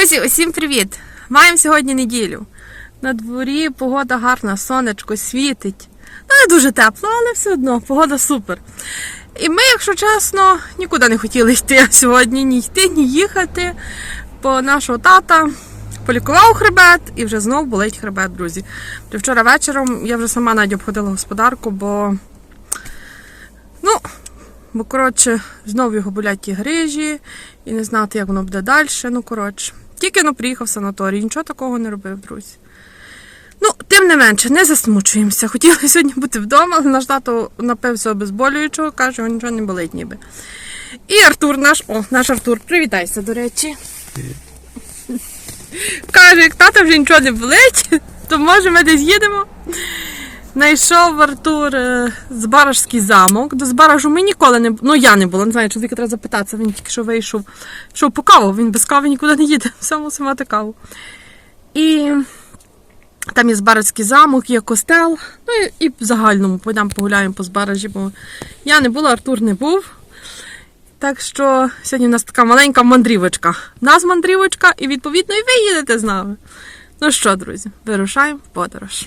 Друзі, усім привіт! Маємо сьогодні неділю. На дворі погода гарна, сонечко світить. Ну, не дуже тепло, але все одно погода супер. І ми, якщо чесно, нікуди не хотіли йти сьогодні, ні йти, ні їхати. Бо нашого тата полікував хребет і вже знов болить хребет, друзі. Вчора вечором я вже сама навіть обходила господарку, бо ну, Бо, коротше, знову його болять ті грижі, і не знати, як воно буде далі. Ну, коротше, тільки но приїхав в санаторій, нічого такого не робив, друзі. Ну, тим не менше, не засмучуємося. Хотіли сьогодні бути вдома, але наш тато напився обезболюючого, каже, його нічого не болить ніби. І Артур наш, о, наш Артур, привітайся, до речі. Каже, як тата вже нічого не болить, то може ми десь їдемо. Знайшов Артур е, Збаражський замок. До Збаражу ми ніколи не Ну я не була, не знаю, чоловіка треба запитатися. Він тільки що вийшов. Що по каву, він без кави нікуди не їде, все мусить мати каву. І там є Збаражський замок, є костел. Ну і, і в загальному пойдемо погуляємо по Збаражі, бо я не була, Артур не був. Так що сьогодні у нас така маленька мандрівочка. У нас мандрівочка, і відповідно і ви їдете з нами. Ну що, друзі, вирушаємо в подорож.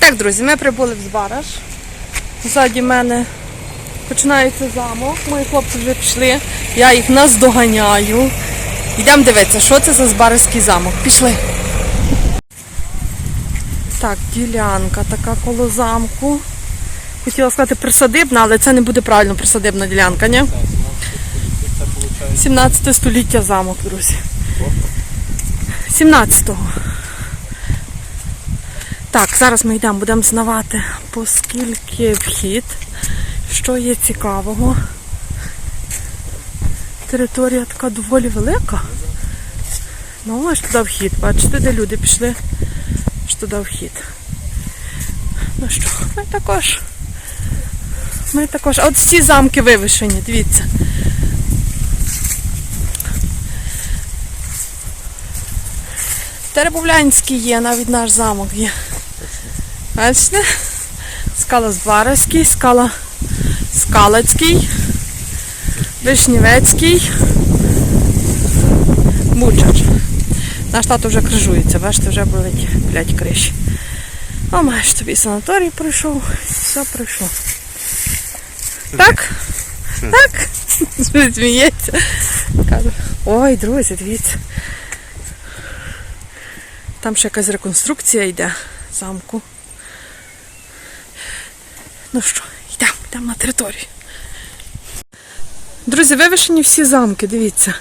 Так, друзі, ми прибули в Збараж. Ззаді мене починається замок. Мої хлопці вже пішли. Я їх наздоганяю. Йдемо дивитися, що це за Збаразький замок. Пішли. Так, ділянка така коло замку. Хотіла сказати присадибна, але це не буде правильно присадибна ділянка, ні? 17 століття замок, друзі. 17-го. Так, зараз ми йдемо, будемо знавати, по скільки вхід, що є цікавого. Територія така доволі велика. Ну, аж туди вхід. Бачите, де люди пішли, аж туди вхід. Ну що, ми також. Ми також. От ці замки вивішені, дивіться. Теребовлянський є, навіть наш замок є. Бачите? Скала Збаразький, скала Скалацький, Вишнівецький, Бучач. Наш тато вже крижується, бачите, вже болить, блядь, криші. О, маєш тобі санаторій пройшов, все пройшло. Так? Так? Сміється. Каже, Ой, друзі, дивіться. Там ще якась реконструкція йде замку. Ну що, йдемо, йдемо на територію. Друзі, вивішені всі замки, дивіться.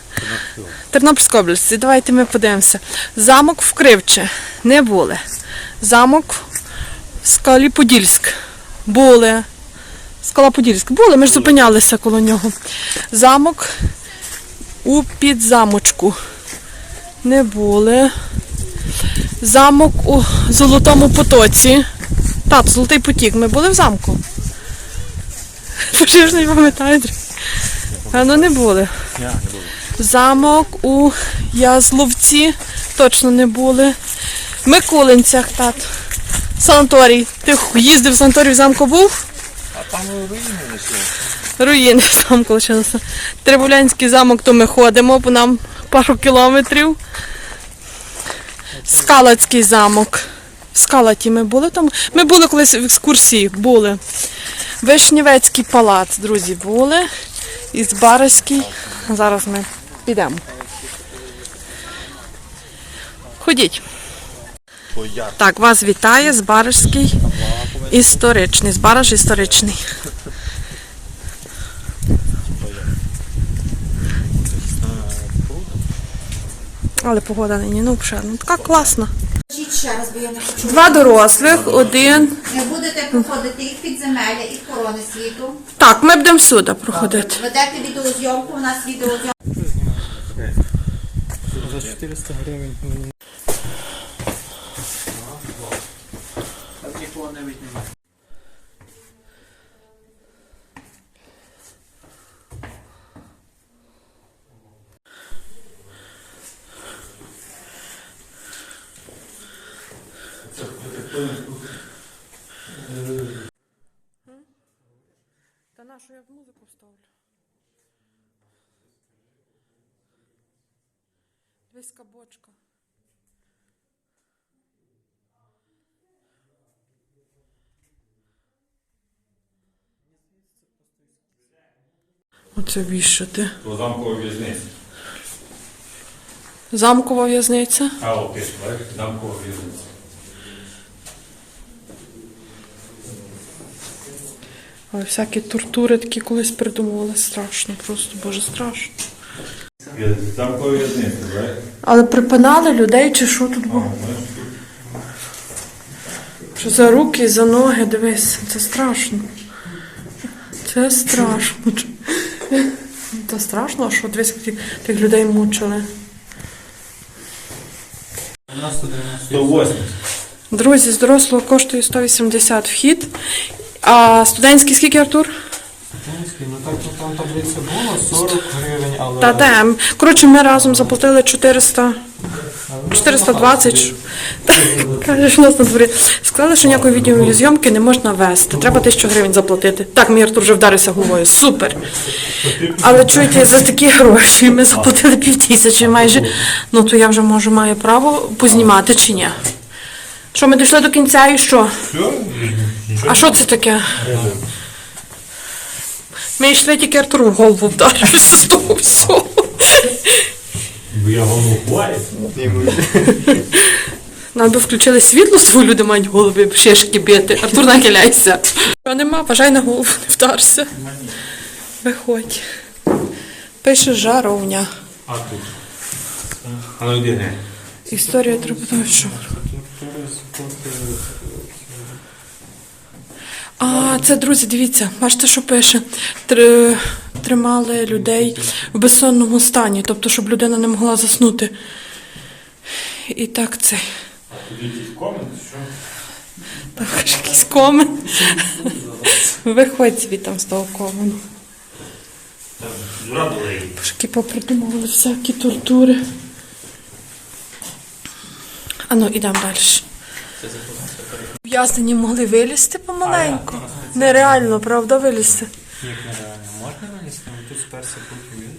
Тернопільська область. Давайте ми подивимося. Замок в Кривче не були. Замок в Скалі Подільськ були. Скала Подільськ були, ми ж зупинялися коло нього. Замок у підзамочку. Не були. Замок у Золотому Потоці. Так, Золотий Потік. Ми були в замку. Вже ж не пам'ятаю. А ну не були. Замок у Язловці точно не були. В Микулинцях, так. Санаторій. Ти їздив в санаторій в замку був? А там руїни лише. Руїни замку лишилося. Трибулянський замок, то ми ходимо, бо нам пару кілометрів. Скалацький замок. В Скалаті ми були там. Ми були колись в екскурсії, були. Вишнівецький палац, друзі, були. І Збаразький. Зараз ми підемо. Ходіть. Так, вас вітає Збаражський історичний. Збараж історичний. Але погода нині, ну взагалі, ну така класна. Ще раз, бо я не почула. Два дорослих, один. Не будете проходити і підземелля і корони світу. Так, ми будемо сюди проходити. Ведете відеозйомку, у нас відеозйомка. Та нашу я в музику вставлю. Виська бочка. Оце вішати. По замковій в'язниці. Замкова в'язниця. А, о, пиш, замкова в'язниця. Ой, всякі тортури такі колись придумували. Страшно, просто боже, страшно. Але припинали людей чи що тут було? Що за руки, за ноги, дивись, це страшно. Це страшно. Це страшно, що дивись, як тих людей мучили. 180. Друзі, з дорослого коштує 180 вхід. А студентський скільки, Артур? Український, ну так то там таблиця була 40 гривень, але Та де? Коротше, ми разом заплатили 400. 420. що- Та, Кажеш, нас на дворі. Сказали, що ніякої відеозйомки не можна вести. Треба 1000 гривень заплатити. Так, мій Артур вже вдарився головою. Супер. Але чуєте, за такі гроші ми заплатили півтисячі майже. Ну то я вже можу маю право познімати чи ні. Що, ми дійшли до кінця і що? А що це таке? Ми йшли тільки Артур в голову вдарився з того всього. Бо я голову хвалю. Нам би включили світло, свої люди мають голови шишки бити. Артур, нахиляйся. Що нема, бажай на голову не вдарся. Виходь. Пише жаровня. А тут. А ну йди не. Історія трибутовичу. А, це, друзі, дивіться, бачите, що пише. Тр- Тримали людей в безсонному стані, тобто, щоб людина не могла заснути. І так це. Тут якийсь комент, що? Так, якийсь комен. Виходь звідти з того комену. Зрадили її. Попридумували всякі тортури. А ну, ідемо далі. В'язнені могли вилізти помаленьку. Нереально, правда, вилізти. як нереально. Можна вилізти? Ну, Тут сперся поки він.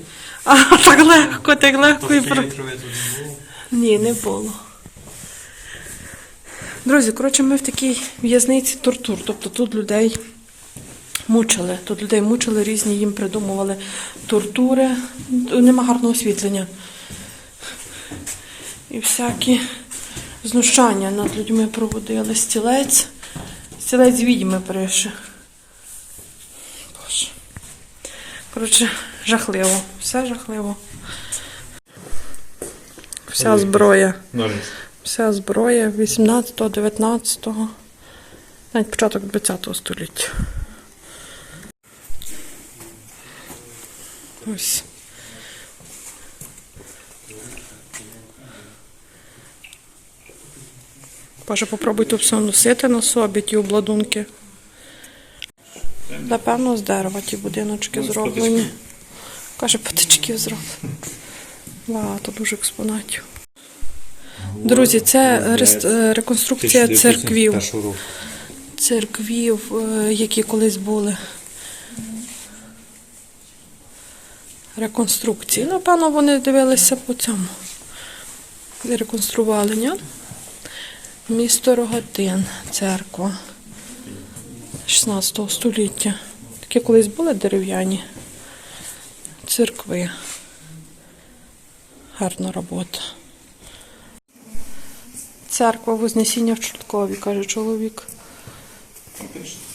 А так легко, так легко і про. Ні, не було. Друзі, коротше, ми в такій в'язниці тортур. Тобто тут людей мучили. Тут людей мучили, різні їм придумували тортури. Нема гарного освітлення. І всякі знущання над людьми проводили. Стілець. Стілець відьми пише. Боже. Коротше, жахливо. Все жахливо. Вся зброя. Вся зброя 18-го, 19-го, навіть початок 20-го століття. Ось. Боже, попробуйте все носити на собі, ті обладунки. Напевно, з дерева ті будиночки зроблені. Каже, патичків зроблені. Багато дуже експонатів. Друзі, це е, реконструкція церквів. Церквів, е, які колись були. Реконструкції. Напевно, вони дивилися по цьому. Реконстрували, ні? Місто Рогатин, церква 16 століття. Такі колись були дерев'яні церкви. Гарна робота. Церква Вознесіння в Чорткові, каже чоловік.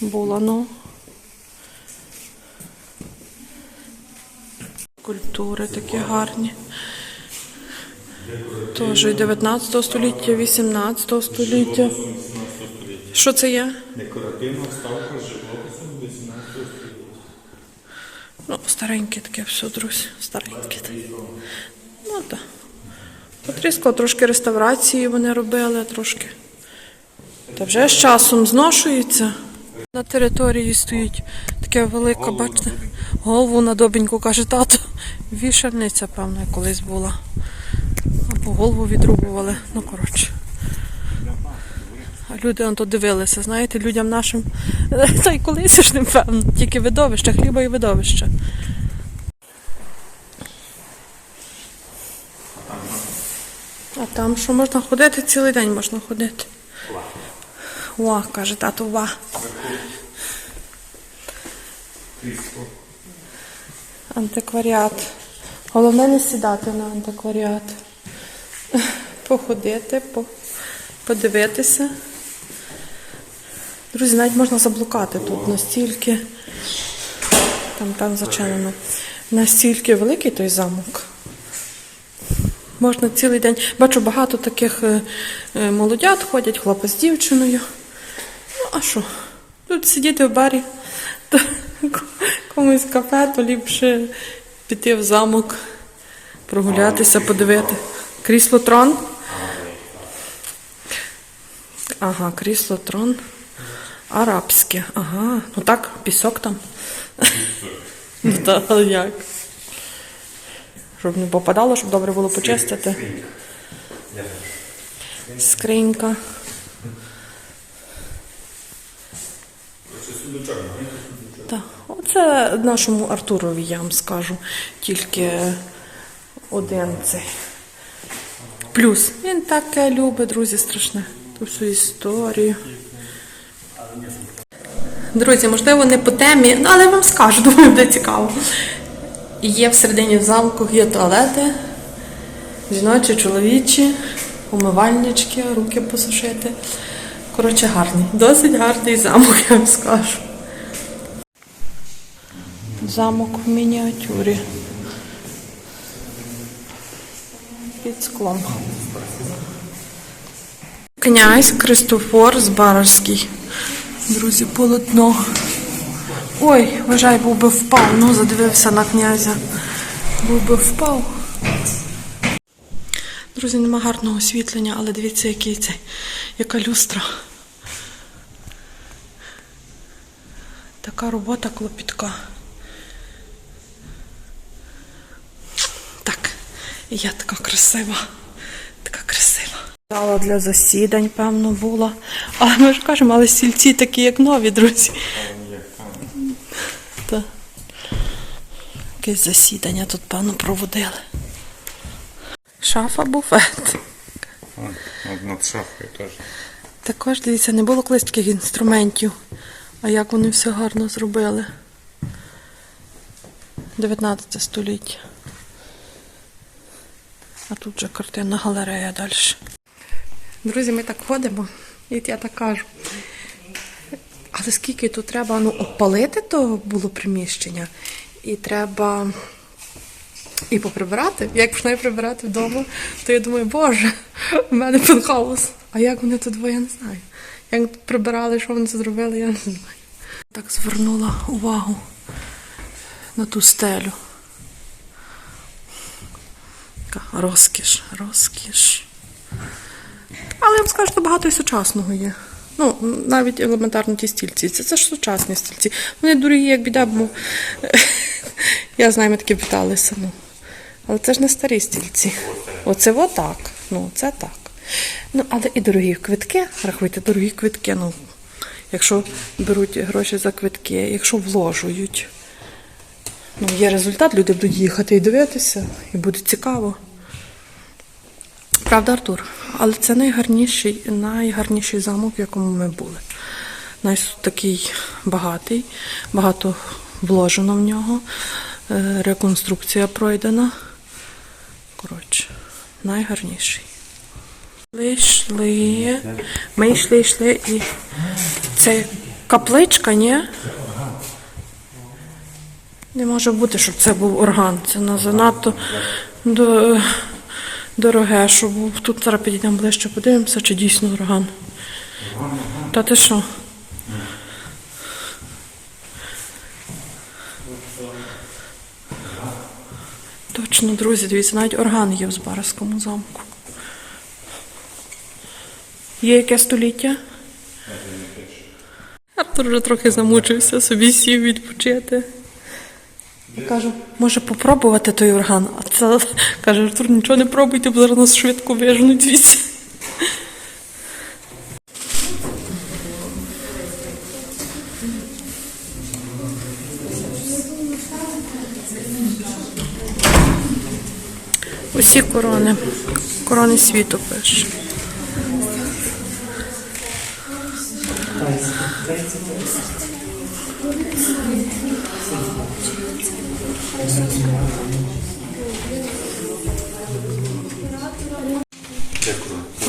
Була, ну. Культури такі гарні. Теж і 19 століття, 18 століття. Що це є? Декоративна вставка з живописом 18 Ну, стареньке таке все, друзі. Стареньке. Ну так. Потріскало трошки реставрації вони робили, трошки. Та вже з часом зношується. На території стоїть таке велике, бачите, голову на добеньку, каже тато. Вішальниця, певно, колись була. Голову відрубували. Ну, коротше. А люди то дивилися, знаєте, людям нашим. Та й колись ж, напевно, тільки видовище, хліба і видовище. А там що можна ходити, цілий день можна ходити. Ва, каже тато, ва. Антикваріат. Головне не сідати на антикваріат. Походити, подивитися. Друзі, навіть можна заблукати тут настільки. Там там зачинено. Настільки великий той замок. Можна цілий день. Бачу, багато таких е, е, молодят ходять, хлопець з дівчиною. Ну, а що? Тут сидіти в барі, то комусь кафе, то ліпше піти в замок, прогулятися, подивити. Крісло трон. Ага, крісло трон. Арабське. Ага. Ну так, пісок там. Ну та а як? Щоб не попадало, щоб добре було почистити. Скринька. Так, оце нашому Артурові я вам скажу. Тільки один цей. Плюс. Він таке любить, друзі, страшне. Ту всю історію. Друзі, можливо, не по темі, ну, але я вам скажу, думаю, буде цікаво. Є всередині в замку є туалети, жіночі, чоловічі, умивальнички, руки посушити. Коротше, гарний. Досить гарний замок, я вам скажу. Замок в мініатюрі. Під склом. Князь Кристофор Збаражський. Друзі, полотно. Ой, вважай, був би впав. Ну, задивився на князя. Був би впав. Друзі, нема гарного освітлення, але дивіться, який цей, яка люстра. Така робота клопітка. Так, і я така красива. Така красива. Зала для засідань, певно, була. А ми ж кажемо, але стільці такі, як нові, друзі. Так. Якесь засідання тут, певно, проводили. Шафа буфет. Над шафою теж. Також, дивіться, не було колись таких інструментів. А як вони все гарно зробили. 19 століття. А тут же картинна галерея далі. Друзі, ми так ходимо, і я так кажу. Але скільки тут треба ну, обпалити то було приміщення, і треба і поприбирати. Як починаю прибирати вдома, то я думаю, боже, у мене пентхаус. А як вони тут двоє, я не знаю. Як прибирали, що вони це зробили, я не знаю. Так звернула увагу на ту стелю. Така розкіш, розкіш. Але я вам скажу, що багато і сучасного є. Ну, навіть елементарно ті стільці. Це, це ж сучасні стільці. Вони дорогі, як біда, бо я знаю, ми такі питалися. Ну. Але це ж не старі стільці. Оце отак. Ну, це так. Ну, але і дорогі квитки, рахуйте, дорогі квитки. Ну, якщо беруть гроші за квитки, якщо вложують. Ну, є результат, люди будуть їхати і дивитися, і буде цікаво. Правда, Артур? Але це найгарніший, найгарніший замок, в якому ми були. Найс такий багатий, багато вложено в нього, е, реконструкція пройдена. Коротше, найгарніший. Йшли, йшли. Ми йшли, йшли і це капличка, ні? Не може бути, щоб це був орган. Це на занадто до, дороге, що був. Тут зараз підійдемо ближче, подивимося, чи дійсно орган. Та ти що? Точно, друзі, дивіться, навіть орган є в Збаразькому замку. Є яке століття? Артур вже трохи замучився, собі сів відпочити. Я кажу, може попробувати той орган. А це каже, Артур, нічого не пробуйте, бо зараз нас швидко вижнуть звідси. Усі корони. Корони світу пише.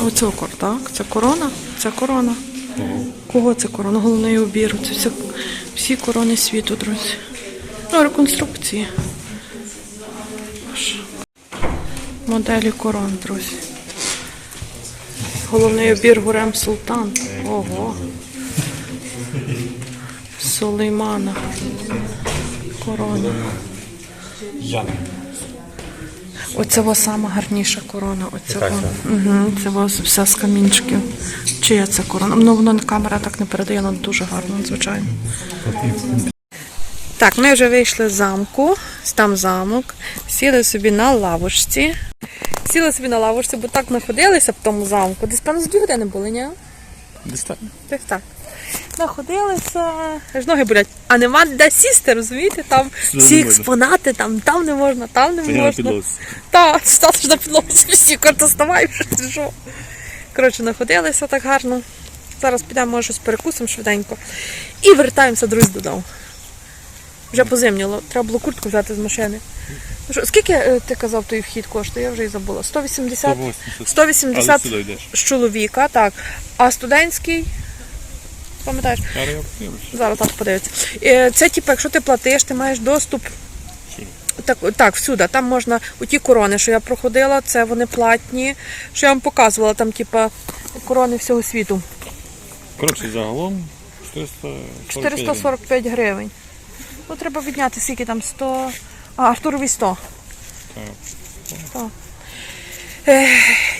Оце окор, так? Це корона? Це корона. Кого це корона? Головний убір. Це все, всі корони світу, друзі. Ну, реконструкції. Моделі корон, друзі. Головний обір Гурем Султан. Ого. Сулеймана. Корона. Оце во сама гарніша корона. Оце во. Угу, це во все з камінчиків. Чия це корона? Ну, воно камера так не передає, але дуже гарно, звичайно. Так, ми вже вийшли з замку, там замок, сіли собі на лавочці. Сіли собі на лавочці, бо так находилися в тому замку. Десь певно з дві години були, ні? Десь так. Так, так. Находилися, аж ноги болять. А нема де сісти, розумієте? Там всі не можна. експонати, там, там не можна, там не Це я на можна. підлозі. Так, стати ж на підлозі, всі ти що. Коротше, находилися так гарно. Зараз підемо, може, щось перекусимо швиденько. І вертаємося, друзі, додому. Вже позимніло. Треба було куртку взяти з машини. Ну що, скільки е, ти казав, той вхід коштує? Я вже і забула. 180, 180. 180 Але сюди йдеш. з чоловіка, так. А студентський, пам'ятаєш, Зараз я подивлюсь. зараз так подивиться. Е, Це типу, якщо ти платиш, ти маєш доступ. Так, так, всюди. Там можна у ті корони, що я проходила, це вони платні. Що я вам показувала, там, типа, корони всього світу. Коротше, загалом 445 445 гривень. Ну, треба відняти скільки там 100. А, Артурові 100. Так. Так.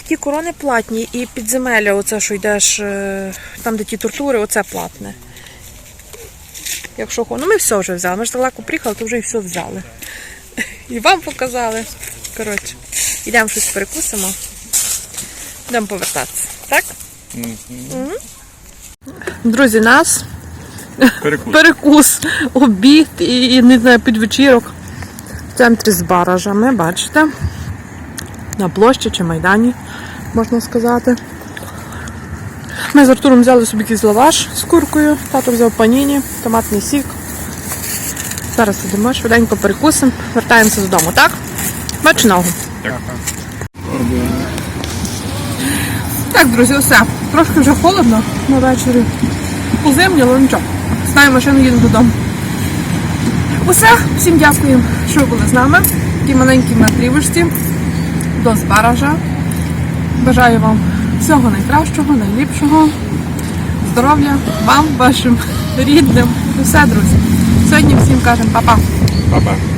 Ті корони платні і підземелля, оце, що йдеш, е, там, де ті тортури, оце платне. Якщо Ну, ми все вже взяли. Ми ж далеко приїхали, то вже і все взяли. І вам показали. Коротше, йдемо щось перекусимо. Будемо повертатися. Так? Мгм. Друзі, нас Перекус. перекус, обід і, і не знаю, підвечірок в центрі з баражами, бачите? На площі чи майдані, можна сказати. Ми з Артуром взяли собі якийсь лаваш з куркою, тато взяв паніні, томатний сік. Зараз сидимо, швиденько перекусимо, вертаємося додому, так? Смачного. Так, друзі, все. Трошки вже холодно на вечорі. Позимні, але нічого. Знаю машину, їдемо додому. Усе, всім дякую, що ви були з нами. Такі маленькі мандрівочці до Збаража. Бажаю вам всього найкращого, найліпшого. Здоров'я вам, вашим рідним. І все, друзі. Сьогодні всім кажемо па-па. Па-па.